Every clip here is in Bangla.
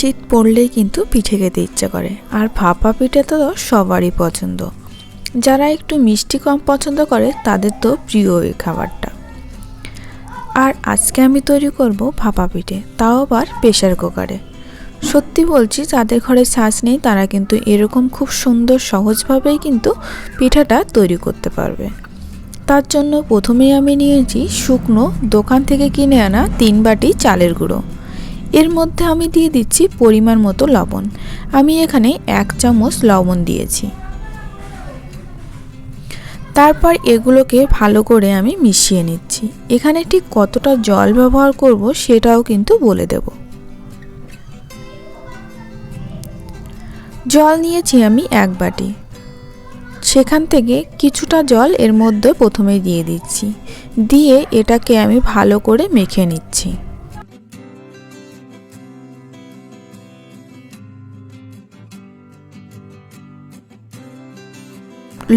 শীত পড়লেই কিন্তু পিঠে খেতে ইচ্ছে করে। আর ভাপা পিঠে তো সবারই পছন্দ। যারা একটু মিষ্টি কম পছন্দ করে, তাদের তো প্রিয় এই খাবারটা। আর আজকে আমি তৈরি করব ভাপা পিঠে, তাও আবার প্রেশার কুকারে। সত্যি বলছি, যাদের ঘরে ছাঁচ নেই, তারা কিন্তু এরকম খুব সুন্দর, সহজভাবেই কিন্তু পিঠাটা তৈরি করতে পারবে। তার জন্য প্রথমেই আমি নিয়েছি শুকনো দোকান থেকে কিনে আনা তিন বাটি চালের গুঁড়ো। এর মধ্যে আমি দিয়ে দিচ্ছি পরিমাণ মতো লবণ। আমি এখানে এক চামচ লবণ দিয়েছি। তারপর এগুলোকে ভালো করে আমি মিশিয়ে নিচ্ছি। এখানে ঠিক কতটা জল ব্যবহার করব সেটাও কিন্তু বলে দেব। জল নিয়েছি আমি এক বাটি। সেখান থেকে কিছুটা জল এর মধ্যে প্রথমে দিয়ে দিচ্ছি। দিয়ে এটাকে আমি ভালো করে মেখে নিচ্ছি।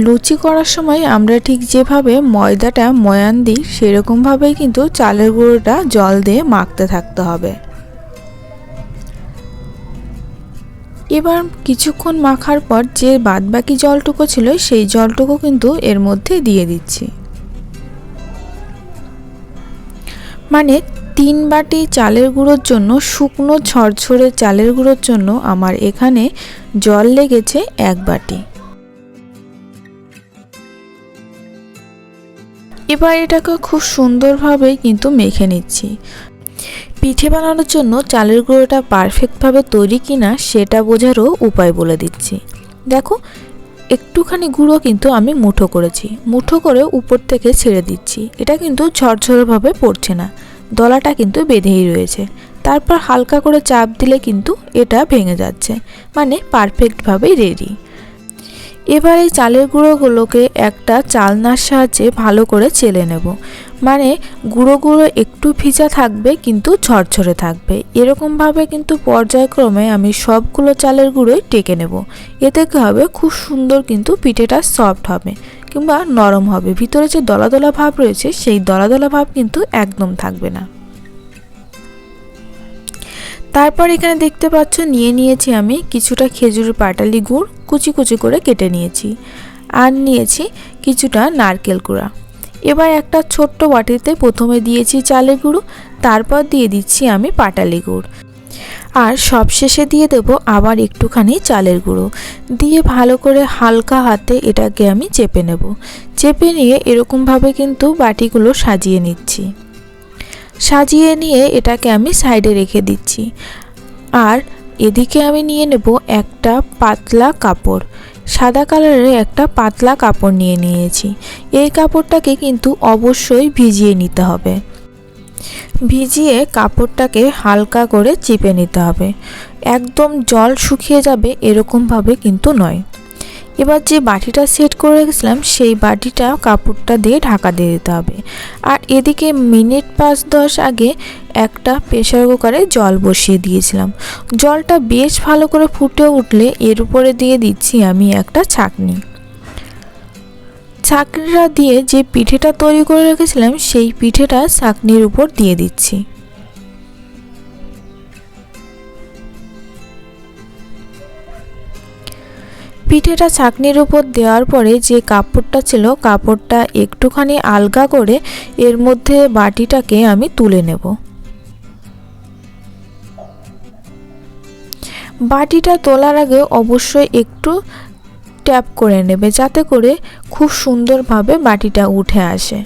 লুচি করার সময় আমরা ঠিক যেভাবে ময়দাটা ময়ান দিই, সেরকমভাবেই কিন্তু চালের গুঁড়োটা জল দিয়ে মাখতে থাকতে হবে। এবার কিছুক্ষণ মাখার পর যে বাদবাকি জলটুকু ছিল, সেই জলটুকু কিন্তু এর মধ্যে দিয়ে দিচ্ছি। মানে তিন বাটি চালের গুঁড়োর জন্য, শুকনো ঝরঝরে চালের গুঁড়োর জন্য আমার এখানে জল লেগেছে এক বাটি। এবার এটাকে খুব সুন্দরভাবে কিন্তু মেখে নিচ্ছি। পিঠে বানানোর জন্য চালের গুঁড়োটা পারফেক্টভাবে তৈরি কিনা সেটা বোঝারও উপায় বলে দিচ্ছি। দেখো, একটুখানি গুঁড়ো কিন্তু আমি মুঠো করেছি। মুঠো করে উপর থেকে ছেড়ে দিচ্ছি। এটা কিন্তু ঝরঝরভাবে পড়ছে না। দলাটা কিন্তু বেঁধেই রয়েছে। তারপর হালকা করে চাপ দিলে কিন্তু এটা ভেঙে যাচ্ছে। মানে পারফেক্টভাবেই রেডি এবার এই চালের গুঁড়োগুলোকে একটা চালনার সাহায্যে ভালো করে চেলে নেব। মানে গুঁড়ো গুঁড়ো একটু ভিজা থাকবে কিন্তু ঝরঝরে থাকবে। এরকমভাবে কিন্তু পর্যায়ক্রমে আমি সবগুলো চালের গুঁড়োই টেকে নেব। এতে কী হবে? খুব সুন্দর কিন্তু পিঠেটা সফট হবে কিংবা নরম হবে। ভিতরে যে দলা দলা ভাব রয়েছে, সেই দলা দলা ভাব কিন্তু একদম থাকবে না। তারপর এখানে দেখতে পাচ্ছ, নিয়ে নিয়েছি আমি কিছুটা খেজুর পাটালি গুড়। কুচি কুচি করে কেটে নিয়েছি আর নিয়েছি কিছুটা নারকেল কুড়া। এবার একটা ছোট্ট বাটিতে প্রথমে দিয়েছি চালের গুঁড়ো, তারপর দিয়ে দিচ্ছি আমি পাটালি গুড়। আর সবশেষে দিয়ে দেব আবার একটুখানি চালের গুঁড়ো। দিয়ে ভালো করে হালকা হাতে এটাকে আমি চেপে নেব। চেপে নিয়ে এরকমভাবে কিন্তু বাটিগুলো সাজিয়ে নিচ্ছি। সাজিয়ে নিয়ে এটাকে আমি সাইডে রেখে দিচ্ছি। আর এদিকে আমি নিয়ে নেব একটা পাতলা কাপড়। সাদা কালারের একটা পাতলা কাপড় নিয়ে নিয়েছি। এই কাপড়টাকে কিন্তু অবশ্যই ভিজিয়ে নিতে হবে। ভিজিয়ে কাপড়টাকে হালকা করে চিপে নিতে হবে। একদম জল শুকিয়ে যাবে এরকমভাবে কিন্তু নয়। এবার যে বাটিটা সেট করে রেখেছিলাম, সেই বাটিটা কাপড়টা দিয়ে ঢাকা দিয়ে দিতে হবে। আর এদিকে মিনিট পাঁচ দশ আগে একটা প্রেশার কুকারে জল বসিয়ে দিয়েছিলাম। জলটা বেশ ভালো করে ফুটে উঠলে এর উপরে দিয়ে দিচ্ছি আমি একটা ছাকনি। ছাকনিটা দিয়ে যে পিঠেটা তৈরি করে রেখেছিলাম, সেই পিঠেটা ছাকনির উপর দিয়ে দিচ্ছি। পিঠেটা ছাঁকনির উপর দেওয়ার পরে যে কাপড়টা ছিল কাপড়টা একটুখানি আলগা করে এর মধ্যে বাটিটাকে আমি তুলে নেব। বাটিটা তোলার আগে অবশ্যই একটু ট্যাপ করে নেবে যাতে করে খুব সুন্দরভাবে বাটিটা উঠে আসে।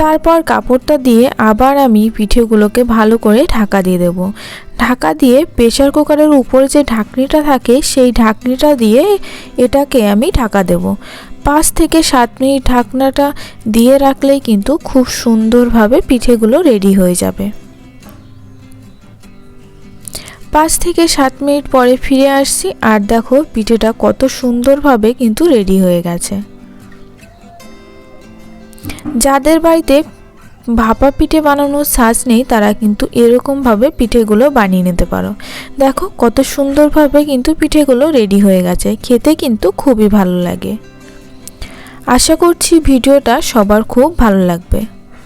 তারপর কাপড়টা দিয়ে আবার আমি পিঠেগুলোকে ভালো করে ঢাকা দিয়ে দেব। ঢাকা দিয়ে প্রেশার কুকারের উপরে যে ঢাকনিটা থাকে, সেই ঢাকনিটা দিয়ে এটাকে আমি ঢাকা দেব। পাঁচ থেকে সাত মিনিট ঢাকনাটা দিয়ে রাখলেই কিন্তু খুব সুন্দরভাবে পিঠেগুলো রেডি হয়ে যাবে। পাঁচ থেকে সাত মিনিট পরে ফিরে আসছি, আর দেখো পিঠেটা কত সুন্দরভাবে কিন্তু রেডি হয়ে গেছে। যাদের বাড়িতে ভাপা পিঠে বানানোর সাজ নেই, তারা কিন্তু এরকমভাবে পিঠেগুলো বানিয়ে নিতে পারো। দেখো, কত সুন্দরভাবে কিন্তু পিঠেগুলো রেডি হয়ে গেছে। খেতে কিন্তু খুবই ভালো লাগে। আশা করছি ভিডিওটা সবার খুব ভালো লাগবে।